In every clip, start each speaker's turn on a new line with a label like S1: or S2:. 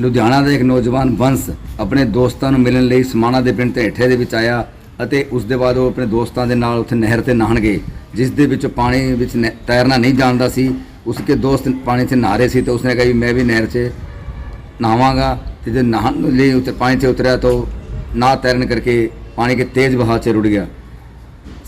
S1: ਲੁਧਿਆਣਾ ਦਾ ਇੱਕ ਨੌਜਵਾਨ ਵੰਸ ਆਪਣੇ ਦੋਸਤਾਂ ਨੂੰ ਮਿਲਣ ਲਈ ਸਮਾਣਾ ਦੇ ਪਿੰਡ ਢੇਠੇ ਦੇ ਵਿੱਚ ਆਇਆ ਅਤੇ ਉਸ ਦੇ ਬਾਅਦ ਉਹ ਆਪਣੇ ਦੋਸਤਾਂ ਦੇ ਨਾਲ ਉੱਥੇ ਨਹਿਰ ਤੇ ਨਹਾਣ ਗਏ, ਜਿਸ ਦੇ ਵਿੱਚ ਪਾਣੀ ਵਿੱਚ ਨਹਿ- ਤੈਰਨਾ ਨਹੀਂ ਜਾਣਦਾ ਸੀ। ਉਸਕੇ ਦੋਸਤ ਪਾਣੀ 'ਚ ਨਹਾ ਰਹੇ ਸੀ ਤੇ ਉਸਨੇ ਕਿਹਾ ਵੀ ਮੈਂ ਵੀ ਨਹਿਰ 'ਚ ਨਹਾਵਾਂਗਾ ਤੇ ਜੇ ਨਹਾਣ ਲਈ ਉਤੇ ਪਾਣੀ 'ਚ ਉਤਰਿਆ ਤਾਂ ਨਾ ਤੈਰਨ ਕਰਕੇ ਪਾਣੀ ਕੇ ਤੇਜ਼ ਵਹਾਅ 'ਚ ਰੁੜ ਗਿਆ।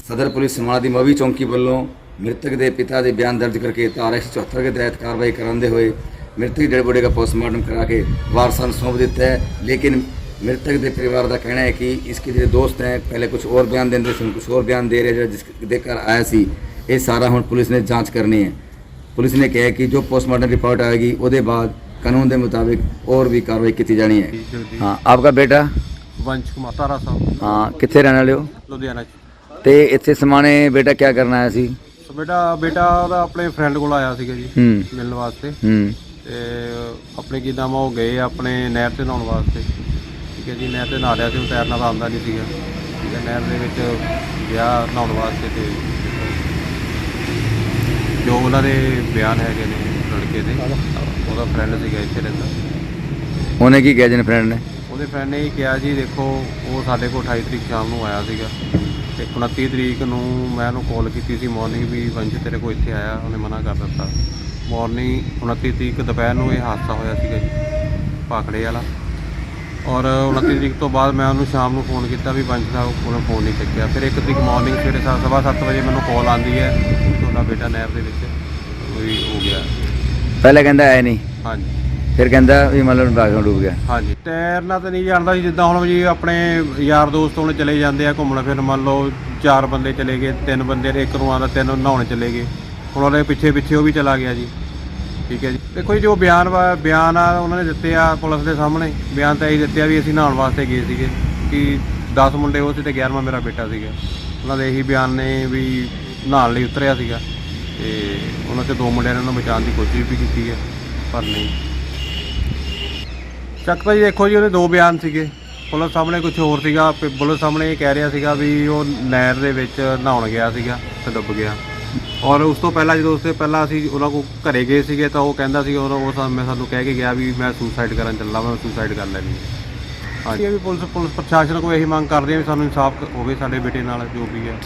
S1: ਸਦਰ ਪੁਲਿਸ ਸਮਾਣਾ ਦੀ ਮਵੀ ਚੌਂਕੀ ਵੱਲੋਂ ਮ੍ਰਿਤਕ ਦੇ ਪਿਤਾ ਦੇ ਬਿਆਨ ਦਰਜ ਕਰਕੇ ਧਾਰਾ 174 ਦੇ ਤਹਿਤ ਕਾਰਵਾਈ ਕਰਾਉਂਦੇ ਹੋਏ ਮ੍ਰਿਤਕ ਜਿਹੜੇ ਬੋਡੀ ਦਾ ਪੋਸਟਮਾਰਟਮ ਕਰਾ ਕੇ ਵਾਰਸਾਂ ਨੂੰ ਸੌਂਪ ਦਿੱਤਾ ਹੈ। ਲੇਕਿਨ मृतक के परिवार का कहना है कि इसके जो ਹੈ हैं पहले कुछ और बयान देते थे कुछ और बयान दे रहे जो जिस देकर आया सी ये सारा हम पुलिस ने जांच करनी है पुलिस ने कहा कि जो पोस्टमार्टम रिपोर्ट आएगी ਉਹਦੇ ਬਾਅਦ ਕਾਨੂੰਨ ਦੇ ਮੁਤਾਬਿਕ ਹੋਰ ਵੀ ਕਾਰਵਾਈ ਕੀਤੀ ਜਾਣੀ ਹੈ। ਹਾਂ ਆਪਕਾ ਬੇਟਾ?
S2: ਵੰਸ਼ ਕੁਮਾਰ ਤਾਰਾ ਸਾਹਿਬ।
S1: ਹਾਂ ਕਿੱਥੇ ਰਹਿਣ ਵਾਲੇ ਹੋ?
S2: ਲੁਧਿਆਣਾ ਚ।
S1: ਤੇ ਇੱਥੇ ਸਮਾਣੇ ਬੇਟਾ ਕੀ ਕਰਨ ਆਇਆ ਸੀ?
S2: ਬੇਟਾ ਬੇਟਾ ਉਹਦਾ ਆਪਣੇ ਫਰੈਂਡ ਕੋਲ ਆਇਆ ਸੀਗਾ ਜੀ ਮਿਲਣ ਵਾਸਤੇ।
S1: ਹੂੰ।
S2: ਤੇ ਆਪਣੇ ਕੀ ਨਾਮ ਆ, ਉਹ ਗਏ ਆਪਣੇ ਨਹਿਰ ਤੇ ਨਹਾਉਣ ਵਾਸਤੇ। ਠੀਕ ਹੈ ਜੀ ਨਹਿਰ ਤੇ ਨਹਾ ਰਿਹਾ ਸੀ ਉਹ ਤੈਰਨਾ ਤਾਂ ਆਉਂਦਾ ਨਹੀਂ ਸੀਗਾ। ਠੀਕ ਹੈ ਨਹਿਰ ਦੇ ਵਿੱਚ ਗਿਆ ਨਹਾਉਣ ਵਾਸਤੇ ਤੇ ਜੋ ਉਹਨਾਂ ਦੇ ਬਿਆਨ ਹੈਗੇ ਨੇ ਲੜਕੇ ਦੇ ਉਹਦਾ ਫਰੈਂਡ ਸੀਗਾ ਇੱਥੇ ਰਹਿੰਦਾ।
S1: ਉਹਨੇ ਕੀ ਕਿਹਾ ਜਨ ਫਰੈਂਡ ਨੇ?
S2: ਉਹਦੇ ਫਰੈਂਡ ਨੇ ਇਹ ਕਿਹਾ ਜੀ ਦੇਖੋ ਉਹ ਸਾਡੇ ਕੋਲ 28 ਤਰੀਕ ਸ਼ਾਮ ਨੂੰ ਆਇਆ ਸੀਗਾ। ਤੇ 29 ਤਰੀਕ ਨੂੰ ਮੈਂ ਉਹਨੂੰ ਕਾਲ ਕੀਤੀ ਸੀ ਮਾਰਨਿੰਗ ਵੀ ਵੰਸ਼ ਤੇਰੇ ਕੋਲ ਇੱਥੇ ਆਇਆ ਉਹਨੇ ਮਨਾ ਕਰ ਦਿੱਤਾ। ਮਾਰਨਿੰਗ 29 ਤਰੀਕ ਦੁਪਹਿਰ ਨੂੰ ਇਹ ਹਾਦਸਾ ਹੋਇਆ ਸੀਗਾ ਜੀ ਪਾਖੜੇ ਵਾਲਾ। ਔਰ 29 ਤਰੀਕ ਤੋਂ ਬਾਅਦ ਮੈਂ ਉਹਨੂੰ ਸ਼ਾਮ ਨੂੰ ਫੋਨ ਕੀਤਾ ਵੀ ਵੰਸ਼ ਸਾਹਿਬ ਉਹਨੇ ਫੋਨ ਨਹੀਂ ਚੱਕਿਆ। ਫਿਰ 1 ਤਰੀਕ ਮਾਰਨਿੰਗ ਸਵੇਰੇ ਸੱਤ- ਸਵਾ 7 ਵਜੇ ਮੈਨੂੰ ਕਾਲ ਆਂਦੀ ਹੈ ਤੁਹਾਡਾ ਬੇਟਾ ਨਹਿਰ ਦੇ ਵਿੱਚ ਕੋਈ ਹੋ ਗਿਆ।
S1: ਪਹਿਲੇ ਕਹਿੰਦਾ ਆਇਆ ਨਹੀਂ।
S2: ਹਾਂਜੀ।
S1: ਫਿਰ ਕਹਿੰਦਾ ਵੀ ਮਤਲਬ ਬਾਗ ਡੁੱਬ ਗਿਆ।
S2: ਹਾਂਜੀ। ਤੈਰਨਾ ਤਾਂ ਨਹੀਂ ਜਾਣਦਾ ਸੀ ਜਿੱਦਾਂ ਹੁਣ ਜੀ ਆਪਣੇ ਯਾਰ ਦੋਸਤ ਹੁਣ ਚਲੇ ਜਾਂਦੇ ਆ ਘੁੰਮਣ ਫਿਰ ਮੰਨ ਲਓ ਚਾਰ ਬੰਦੇ ਚਲੇ ਗਏ ਤਿੰਨ ਬੰਦੇ ਇੱਕ ਨੂੰ ਆਉਂਦਾ ਤਿੰਨ ਨਹਾਉਣ ਚਲੇ ਗਏ। ਹੁਣ ਉਹਦੇ ਪਿੱਛੇ ਪਿੱਛੇ ਉਹ ਵੀ ਚਲਾ ਗਿਆ ਜੀ। ਠੀਕ ਹੈ ਜੀ। ਦੇਖੋ ਜੀ, ਜੋ ਬਿਆਨ ਵਾ, ਬਿਆਨ ਆ, ਉਹਨਾਂ ਨੇ ਦਿੱਤੇ ਆ ਪੁਲਿਸ ਦੇ ਸਾਹਮਣੇ। ਬਿਆਨ ਤਾਂ ਇਹ ਦਿੱਤੇ ਆ ਵੀ ਅਸੀਂ ਨਹਾਉਣ ਵਾਸਤੇ ਗਏ ਸੀਗੇ ਕਿ 10 ਮੁੰਡੇ ਉਹ ਸੀ ਤੇ 11ਵਾਂ ਮੇਰਾ ਬੇਟਾ ਸੀਗਾ। ਉਹਨਾਂ ਦੇ ਇਹੀ ਬਿਆਨ ਨੇ ਵੀ ਨਹਾਉਣ ਲਈ ਉਤਰਿਆ ਸੀਗਾ ਤੇ ਉਹਨਾਂ ਤੇ ਦੋ ਮੁੰਡਿਆਂ ਨੇ ਉਹਨਾਂ ਨੂੰ ਬਚਾਉਣ ਦੀ ਕੋਸ਼ਿਸ਼ ਵੀ ਕੀਤੀ ਹੈ, ਪਰ ਨਹੀਂ। ਚੱਕ ਤਾਂ ਜੀ ਦੇਖੋ ਜੀ, ਉਹਦੇ ਦੋ ਬਿਆਨ ਸੀਗੇ। ਪੁਲਿਸ ਸਾਹਮਣੇ ਕੁਝ ਹੋਰ ਸੀਗਾ ਪ- ਪੁਲਿਸ ਸਾਹਮਣੇ ਇਹ ਕਹਿ ਰਿਹਾ ਸੀਗਾ ਵੀ ਉਹ ਨਹਿਰ ਦੇ ਵਿੱਚ ਨਹਾਉਣ ਗਿਆ ਸੀਗਾ ਤੇ ਡੁੱਬ ਗਿਆ। ਔਰ ਉਸ ਤੋਂ ਪਹਿਲਾਂ ਜਦੋਂ ਉਸ ਤੋਂ ਪਹਿਲਾਂ ਅਸੀਂ ਉਹਨਾਂ ਕੋਲ ਘਰੇ ਗਏ ਸੀਗੇ ਤਾਂ ਉਹ ਕਹਿੰਦਾ ਸੀ ਉਹ ਉਹ ਸਾਨੂੰ ਮੈਂ ਸਾਨੂੰ ਕਹਿ ਕੇ ਗਿਆ ਵੀ ਮੈਂ ਸੁਸਾਈਡ ਕਰਨ ਚੱਲਾ ਮੈਂ ਸੁਸਾਈਡ ਕਰ ਲੈਣੀ ਹੈ। ਇਹ ਵੀ ਪੁਲਿਸ ਪੁਲਿਸ ਪ੍ਰਸ਼ਾਸਨ ਕੋਲ ਇਹੀ ਮੰਗ ਕਰਦੇ ਆ ਵੀ ਸਾਨੂੰ ਇਨਸਾਫ ਹੋਵੇ ਸਾਡੇ ਬੇਟੇ ਨਾਲ ਜੋ ਵੀ ਹੈ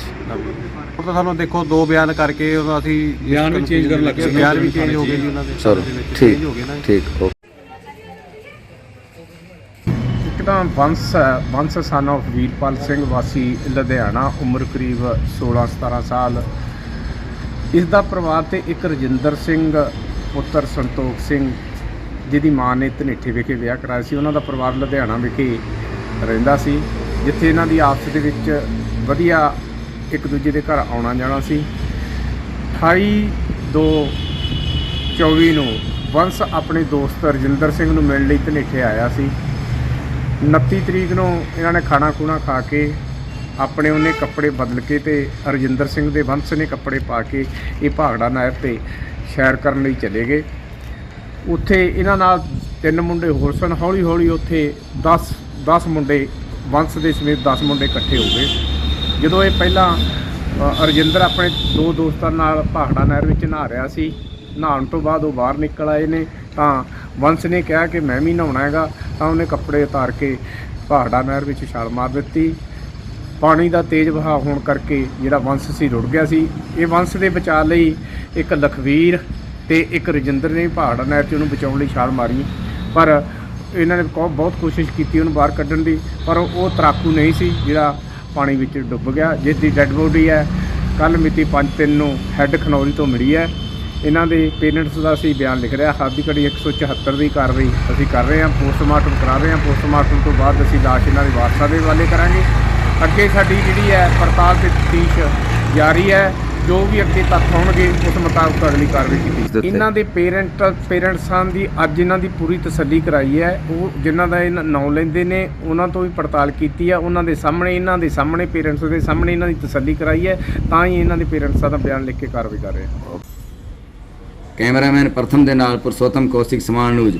S2: ਉਹ ਤਾਂ ਸਾਨੂੰ ਦੇਖੋ ਦੋ ਬਿਆਨ ਕਰਕੇ ਉਹਨਾਂ ਅਸੀਂ ਬਿਆਨ ਵੀ ਚੇਂਜ ਕਰਨ ਲੱਗੇ ਬਿਆਨ ਵੀ ਚੇਂਜ ਹੋ ਗਏ ਜੀ ਉਹਨਾਂ ਦੇ। ਵਿੱਚ
S1: ਠੀਕ
S2: ਹੋ
S1: ਠੀਕ
S3: ਤਾਂ ਬੰਸ ਹੈ ਬੰਸ ਸਨ of ਵੀਰਪਾਲ ਸਿੰਘ ਵਾਸੀ ਲੁਧਿਆਣਾ ਉਮਰ ਕਰੀਬ 16 17 ਸਾਲ। ਇਸ ਦਾ ਪਰਿਵਾਰ ਤੇ ਇੱਕ ਰਜਿੰਦਰ ਸਿੰਘ, ਪੁੱਤਰ ਸੰਤੋਖ ਸਿੰਘ, ਜਿਹਦੀ ਮਾਂ ਨੇ ਧਨੇਠੇ ਵਿਖੇ ਵਿਆਹ ਕਰਾਇਆ ਸੀ। ਉਹਨਾਂ ਦਾ ਪਰਿਵਾਰ ਲੁਧਿਆਣਾ ਵਿਖੇ ਰਹਿੰਦਾ ਸੀ, ਜਿੱਥੇ ਇਹਨਾਂ ਦੀ ਆਪਸ ਦੇ ਵਿੱਚ ਵਧੀਆ ਇੱਕ ਦੂਜੇ ਦੇ ਘਰ ਆਉਣਾ ਜਾਣਾ ਸੀ। 28 ਦੋ 24 ਨੂੰ ਵੰਸ ਆਪਣੇ ਦੋਸਤ ਰਜਿੰਦਰ ਸਿੰਘ ਨੂੰ ਮਿਲਣ ਲਈ ਧਨੇਠੇ ਆਇਆ ਸੀ। 29 ਤਰੀਕ ਨੂੰ ਇਹਨਾਂ ਨੇ ਖਾਣਾ ਖੂਣਾ ਖਾ ਕੇ ਆਪਣੇ ਉਹਨੇ ਕੱਪੜੇ ਬਦਲ ਕੇ ਤੇ ਰਜਿੰਦਰ ਸਿੰਘ ਦੇ ਵੰਸ਼ ਨੇ ਕੱਪੜੇ ਪਾ ਕੇ ਇਹ ਭਾਗੜਾ ਨਹਿਰ ਤੇ ਸੈਰ ਕਰਨ ਲਈ ਚਲੇ ਗਏ। ਉੱਥੇ ਇਹਨਾਂ ਨਾਲ ਤਿੰਨ ਮੁੰਡੇ ਹੋਰ ਸਨ। ਹੌਲੀ ਹੌਲੀ ਉੱਥੇ 10 10 ਮੁੰਡੇ ਵੰਸ਼ ਦੇ ਸਮੇਤ 10 ਮੁੰਡੇ ਇਕੱਠੇ ਹੋ ਗਏ। ਜਦੋਂ ਇਹ ਪਹਿਲਾਂ ਅ, ਰਜਿੰਦਰ ਆਪਣੇ ਦੋ ਦੋਸਤਾਂ ਨਾਲ ਭਾਗੜਾ ਨਹਿਰ ਵਿੱਚ ਨਹਾ ਰਿਹਾ ਸੀ ਨਹਾਉਣ ਤੋਂ ਬਾਅਦ ਉਹ ਬਾਹਰ ਨਿਕਲ ਆਏ ਨੇ ਤਾਂ ਵੰਸ਼ ਨੇ ਕਿਹਾ ਕਿ ਮੈਂ ਵੀ ਨਹਾਉਣਾ ਹੈਗਾ ਤਾਂ ਉਹਨੇ ਕੱਪੜੇ ਉਤਾਰ ਕੇ ਭਾਗੜਾ ਨਹਿਰ ਵਿੱਚ ਛਾਲ ਮਾਰ ਦਿੱਤੀ। ਪਾਣੀ ਦਾ ਤੇਜ਼ ਵਹਾਅ ਹੋਣ ਕਰਕੇ ਜਿਹੜਾ ਵੰਸ਼ ਸੀ ਰੁੜ ਗਿਆ ਸੀ। ਇਹ ਵੰਸ਼ ਦੇ ਬਚਾਅ ਲਈ ਇੱਕ ਲਖਵੀਰ ਤੇ ਇੱਕ ਰਜਿੰਦਰ ਨੇ ਪਹਾੜ ਨਹਿਰ 'ਚ ਉਹਨੂੰ ਬਚਾਉਣ ਲਈ ਛਾਲ ਮਾਰੀ। ਪਰ ਇਹਨਾਂ ਨੇ ਕੋ- ਬਹੁਤ ਕੋਸ਼ਿਸ਼ ਕੀਤੀ ਉਹਨੂੰ ਬਾਹਰ ਕੱਢਣ ਦੀ, ਪਰ ਉਹ ਤਰਾਕੂ ਨਹੀਂ ਸੀ, ਜਿਹੜਾ ਪਾਣੀ ਵਿੱਚ ਡੁੱਬ ਗਿਆ। ਜਿਸ ਦੀ ਡੈੱਡ ਬੋਡੀ ਹੈ ਕੱਲ ਮਿਤੀ 5/3 ਨੂੰ ਹੈੱਡ ਖਨੌਰੀ ਤੋਂ ਮਿਲੀ ਹੈ। ਇਹਨਾਂ ਦੇ ਪੇਰੈਂਟਸ ਦਾ ਅਸੀਂ ਬਿਆਨ ਲਿਖ ਰਿਹਾ ਹੱਦ ਦੀ ਘੜੀ 174 ਦੀ ਕਾਰਵਾਈ ਅਸੀਂ ਕਰ ਰਹੇ ਹਾਂ, ਪੋਸਟਮਾਰਟਮ ਕਰਾ ਰਹੇ ਹਾਂ। ਪੋਸਟਮਾਰਟਮ ਤੋਂ ਬਾਅਦ ਅਸੀਂ ਲਾਸ਼ ਇਹਨਾਂ ਦੇ ਵਾਰਸਾਂ ਦੇ ਹਵਾਲੇ ਕਰਾਂਗੇ। ਅੱਗੇ ਸਾਡੀ ਜਿਹੜੀ ਹੈ ਪੜਤਾਲ ਤੇ ਤਫਤੀਸ਼ ਜਾਰੀ ਹੈ ਜੋ ਵੀ ਅੱਗੇ ਤੱਥ ਹੋਣਗੇ ਉਸ ਮੁਤਾਬਕ ਅਗਲੀ ਕਾਰਵਾਈ ਕੀਤੀ। ਇਹਨਾਂ ਦੇ ਪੇਰੈਂਟ ਪੇਰੈਂਟਸਾਂ ਦੀ ਅੱਜ ਇਹਨਾਂ ਦੀ ਪੂਰੀ ਤਸੱਲੀ ਕਰਾਈ ਹੈ। ਉਹ ਜਿਨ੍ਹਾਂ ਦਾ ਇਹ ਨਾਂ ਲੈਂਦੇ ਨੇ ਉਹਨਾਂ ਤੋਂ ਵੀ ਪੜਤਾਲ ਕੀਤੀ ਹੈ ਉਹਨਾਂ ਦੇ ਸਾਹਮਣੇ ਇਹਨਾਂ ਦੇ ਸਾਹਮਣੇ ਪੇਰੈਂਟਸ ਦੇ ਸਾਹਮਣੇ ਇਹਨਾਂ ਦੀ ਤਸੱਲੀ ਕਰਾਈ ਹੈ। ਤਾਂ ਹੀ ਇਹਨਾਂ ਦੇ ਪੇਰੈਂਟਸਾਂ ਦਾ ਬਿਆਨ ਲਿਖ ਕੇ ਕਾਰਵਾਈ ਕਰ ਰਹੇ ਹਾਂ
S1: ਕੈਮਰਾਮੈਨ ਪ੍ਰਥਮ ਦੇ ਨਾਲ ਪੁਰਸ਼ੋਤਮ ਕੌਸ਼ਿਕ ਸਮਾਨ ਨਿਊਜ਼।